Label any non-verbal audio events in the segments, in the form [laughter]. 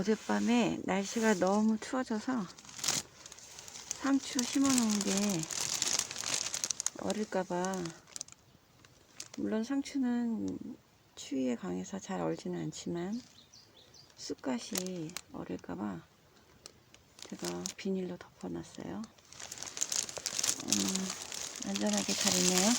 어젯밤에 날씨가 너무 추워져서 상추 심어 놓은 게 얼을까봐 물론 상추는 추위에 강해서 잘 얼지는 않지만 쑥갓이 얼을까봐 제가 비닐로 덮어놨어요. 음, 안전하게 잘 있네요.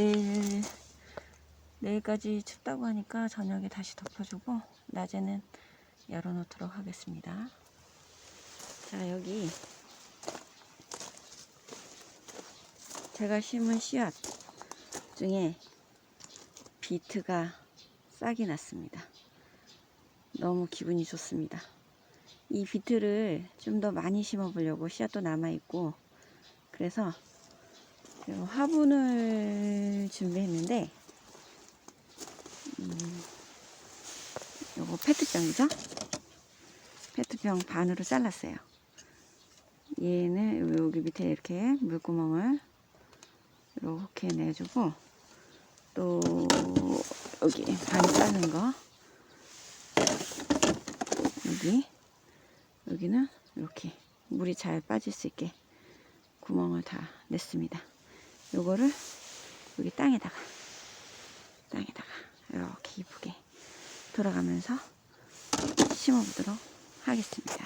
내일 내일까지 춥다고 하니까 저녁에 다시 덮어주고 낮에는 열어놓도록 하겠습니다. 자 여기 제가 심은 씨앗 중에 비트가 싹이 났습니다. 너무 기분이 좋습니다. 이 비트를 좀 더 많이 심어 보려고 씨앗도 남아있고 그래서 화분을 준비했는데 음, 요거 페트병이죠? 페트병 반으로 잘랐어요. 얘는 여기 밑에 이렇게 물구멍을 이렇게 내주고 또 여기 반 자른 거 여기 여기는 이렇게 물이 잘 빠질 수 있게 구멍을 다 냈습니다. 요거를 여기 땅에다가 땅에다가 이렇게 이쁘게 돌아가면서 심어보도록 하겠습니다.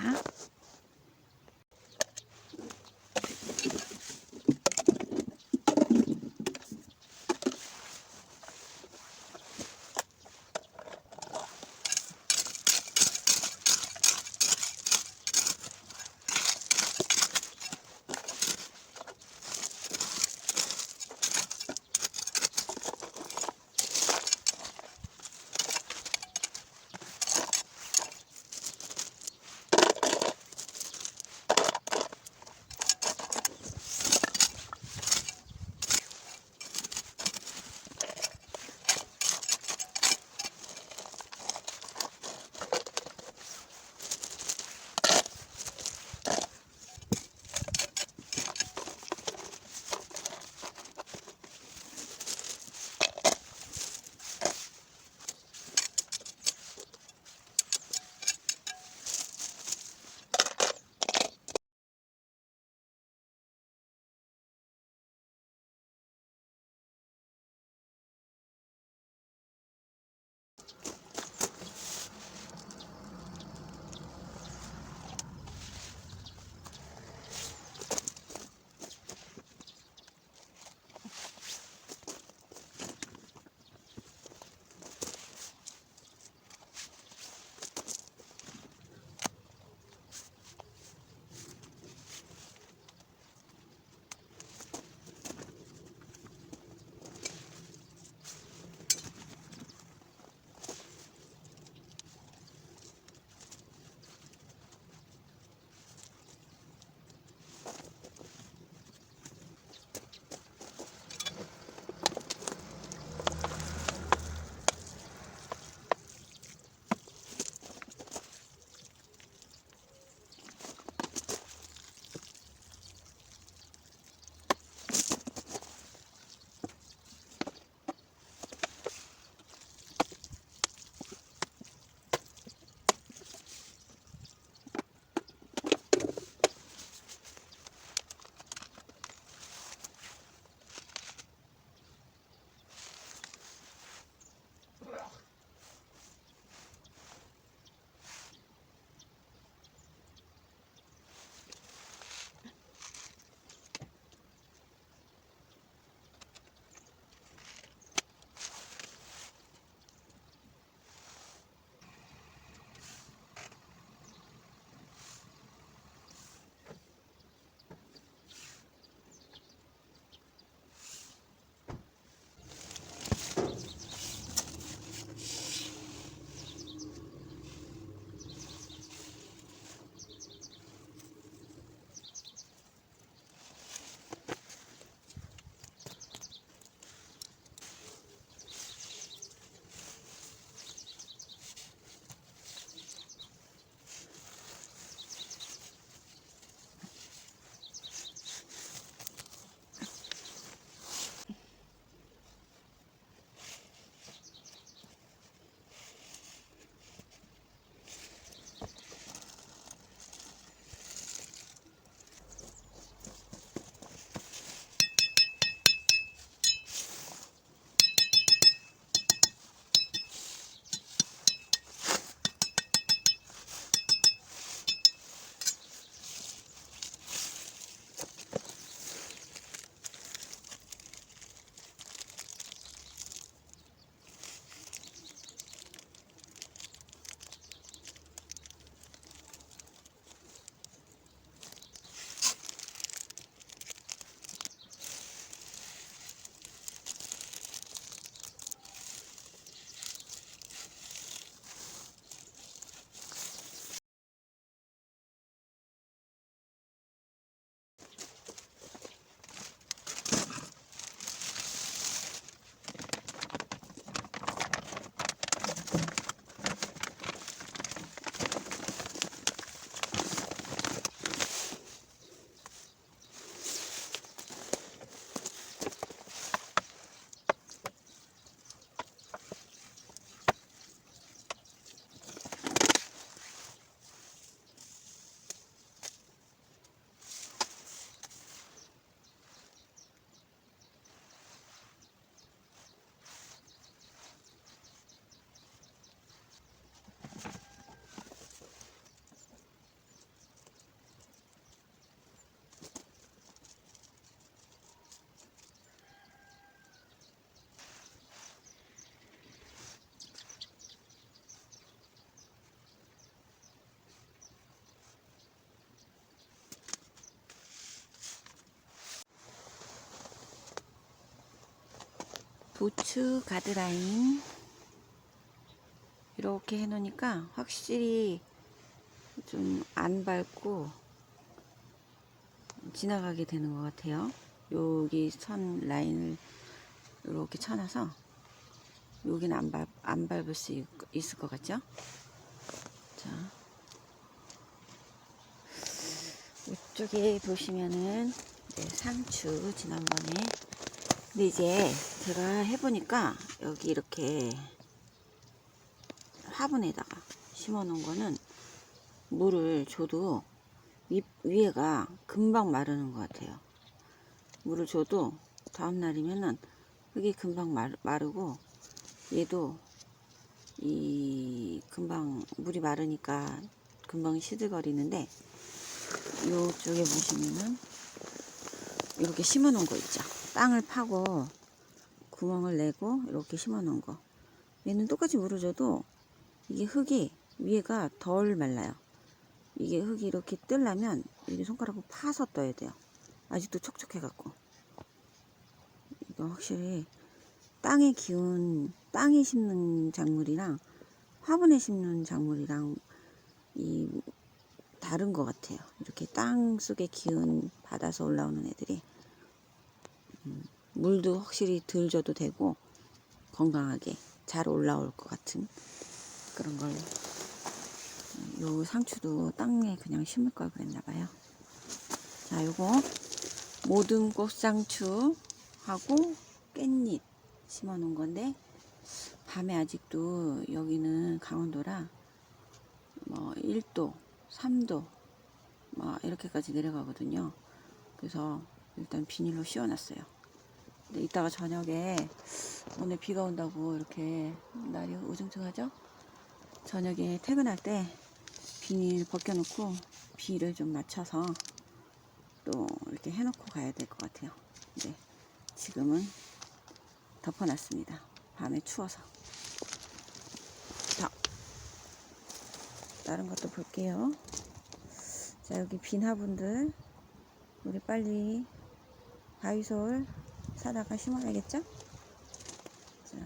부츠 가드라인 이렇게 해 놓으니까 확실히 좀 안 밟고 지나가게 되는 것 같아요. 여기 선 라인을 이렇게 쳐놔서 여기는 안, 밟, 안 밟을 수 있, 있을 것 같죠? 자, 이쪽에 보시면은 네, 상추 지난번에 근데 이제 제가 해보니까 여기 이렇게 화분에다가 심어 놓은 거는 물을 줘도 위, 위에가 금방 마르는 것 같아요. 물을 줘도 다음 날이면은 흙이 금방 마르, 마르고 얘도 이 금방 물이 마르니까 금방 시들거리는데 요쪽에 보시면은 이렇게 심어 놓은 거 있죠. 땅을 파고 구멍을 내고 이렇게 심어 놓은 거. 얘는 똑같이 물을 줘도 이게 흙이 위에가 덜 말라요. 이게 흙이 이렇게 뜨려면 이렇게 손가락으로 파서 떠야 돼요. 아직도 촉촉해 갖고. 이거 확실히 땅의 기운, 땅에 심는 작물이랑 화분에 심는 작물이랑 이 다른 것 같아요. 이렇게 땅 속의 기운 받아서 올라오는 애들이 음, 물도 확실히 덜 줘도 되고 건강하게 잘 올라올 것 같은 그런 걸로 음, 요 상추도 땅에 그냥 심을 걸 그랬나 봐요. 자, 요거 모든 꽃상추 하고 깻잎 심어 놓은 건데 밤에 아직도 여기는 강원도라 뭐 1도, 3도 막 이렇게까지 내려가거든요. 그래서 일단 비닐로 씌워놨어요. 이따가 저녁에 오늘 비가 온다고 이렇게 날이 우중충하죠? 저녁에 퇴근할 때 비닐 벗겨놓고 비를 좀 맞춰서 또 이렇게 해놓고 가야 될 것 같아요. 근데 지금은 덮어놨습니다. 밤에 추워서. 자, 다른 것도 볼게요. 자, 여기 빈 화분들 우리 빨리 바위솔 사다가 심어야겠죠? 자,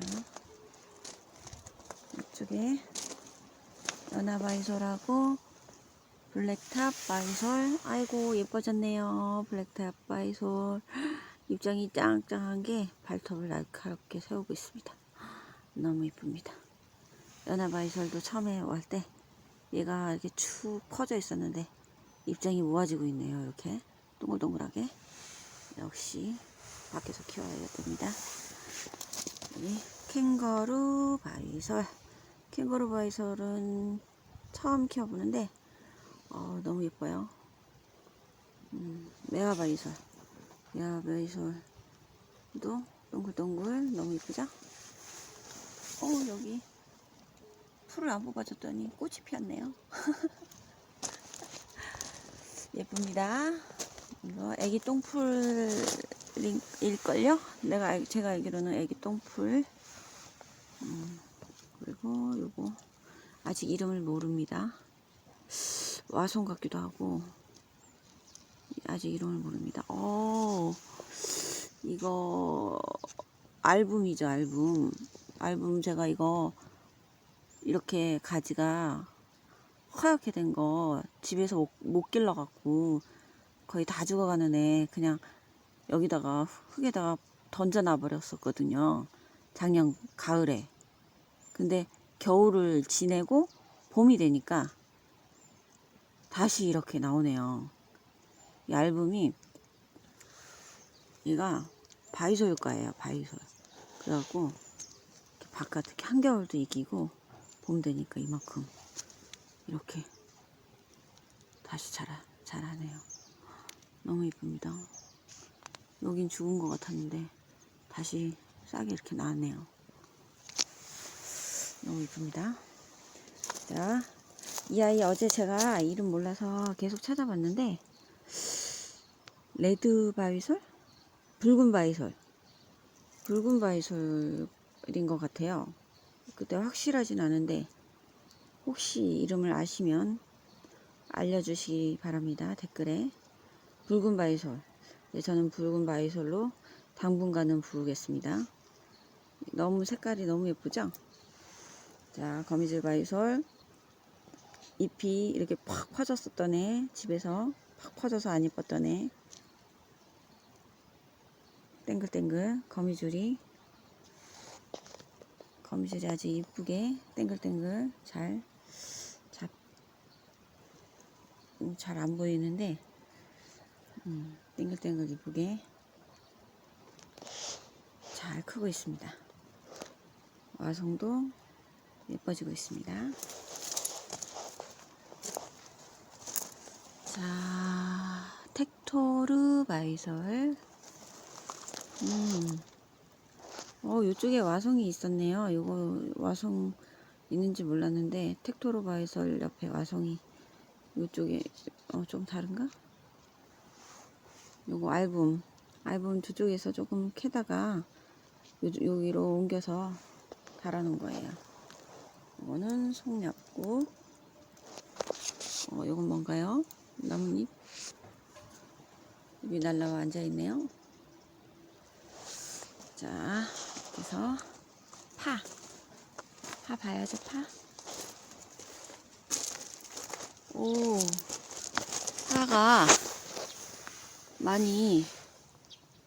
이쪽에 연화 바이솔하고 블랙탑 바이솔. 아이고 예뻐졌네요. 블랙탑 바이솔. 입장이 짱짱한 게 발톱을 날카롭게 세우고 있습니다. 너무 이쁩니다. 연화 바이솔도 처음에 올 때 얘가 이렇게 축 퍼져 있었는데 입장이 모아지고 있네요 이렇게. 동글동글하게. 역시 밖에서 키워야 됩니다 여기 캥거루 바이솔 캥거루 바이솔은 처음 키워보는데 어, 너무 예뻐요. 음, 메아바이솔. 메아바이솔도 동글동글 너무 예쁘죠? 어, 여기 풀을 안 뽑아줬더니 꽃이 피었네요. [laughs] 예쁩니다. 이거 애기 똥풀 일걸요? 내가 알- 제가 알기로는 애기 똥풀. 음, 그리고 요거 아직 이름을 모릅니다. 와송 같기도 하고 아직 이름을 모릅니다. 어 이거 알붐이죠 알붐 알붐 제가 이거 이렇게 가지가 허옇게 된 거 집에서 못, 못 길러 갖고 거의 다 죽어가는 애 그냥 여기다가 흙에다가 던져놔 버렸었거든요. 작년 가을에. 근데 겨울을 지내고 봄이 되니까 다시 이렇게 나오네요. 이 앨범이 얘가 바이솔과예요. 바이솔. 그래갖고 이렇게 바깥 특히 한겨울도 이기고 봄 되니까 이만큼 이렇게 다시 자라 자라네요. 너무 이쁩니다. 여긴 죽은 것 같았는데 다시 싹이 이렇게 나왔네요. 너무 이쁩니다. 자, 이 아이 어제 제가 이름 몰라서 계속 찾아봤는데 레드 바이솔? 붉은 바이솔 붉은 바이솔인 것 같아요 그때 확실하진 않은데 혹시 이름을 아시면 알려주시기 바랍니다 댓글에 붉은 바이솔 네, 저는 붉은 바이솔로 당분간은 부르겠습니다 너무 색깔이 너무 예쁘죠? 자, 거미줄 바이솔. 잎이 이렇게 팍 퍼졌었던 애. 집에서 팍 퍼져서 안 예뻤던 애. 땡글땡글 거미줄이 거미줄이 아주 이쁘게 땡글땡글 잘 잡, 잘 안 보이는데 음, 땡글땡글 이쁘게 잘 크고 있습니다. 와송도 예뻐지고 있습니다. 자, 텍토르 바이설. 음. 어, 요쪽에 와송이 있었네요. 요거 와송 있는지 몰랐는데, 텍토르 바이설 옆에 와송이 요쪽에, 어, 좀 다른가? 요거 앨범. 앨범 두 쪽에서 조금 캐다가 요, 여기로 옮겨서 달아놓은 거예요. 이거는 송엽국. 어, 요건 뭔가요? 나뭇잎? 여기 날라와 앉아있네요. 자, 그래서 파. 파 봐야죠, 파. 오, 파가 많이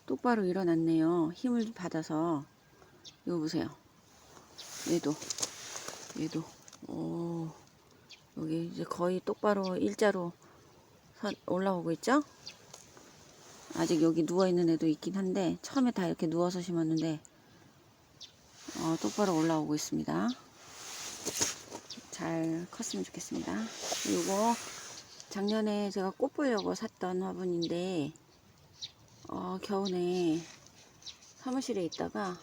똑바로 일어났네요. 힘을 받아서. 이거 보세요. 얘도, 얘도. 오, 여기 이제 거의 똑바로 일자로 서- 올라오고 있죠? 아직 여기 누워있는 애도 있긴 한데, 처음에 다 이렇게 누워서 심었는데, 어, 똑바로 올라오고 있습니다. 잘 컸으면 좋겠습니다. 이거 작년에 제가 꽃 보려고 샀던 화분인데, 어, 겨우내 사무실에 있다가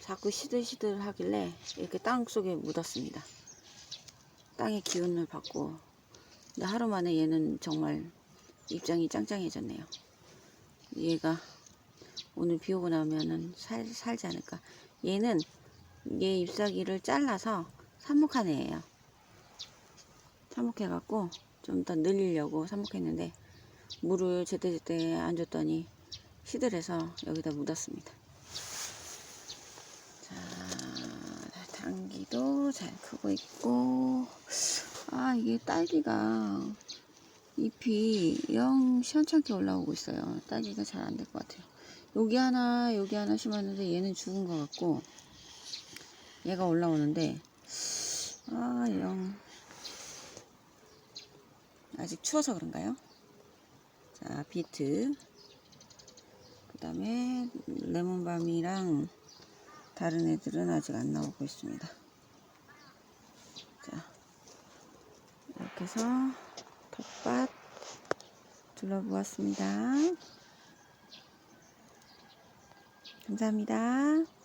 자꾸 시들시들 하길래 이렇게 땅 속에 묻었습니다. 땅의 기운을 받고 근데 하루 만에 얘는 정말 입장이 짱짱해졌네요. 얘가 오늘 비 오고 나면은 살, 살지 않을까. 얘는 얘 잎사귀를 잘라서 삽목한 애예요. 삽목해갖고 좀 더 늘리려고 삽목했는데 물을 제때제때 안 줬더니 시들해서 여기다 묻었습니다. 자, 당기도 잘 크고 있고 아 이게 딸기가 잎이 영 시원찮게 올라오고 있어요. 딸기가 잘 안 될 것 같아요. 여기 하나 여기 하나 심었는데 얘는 죽은 것 같고 얘가 올라오는데 아 영 아직 추워서 그런가요? 자 비트 그 다음에 레몬밤이랑 다른 애들은 아직 안 나오고 있습니다. 자 이렇게 해서 텃밭 둘러보았습니다. 감사합니다.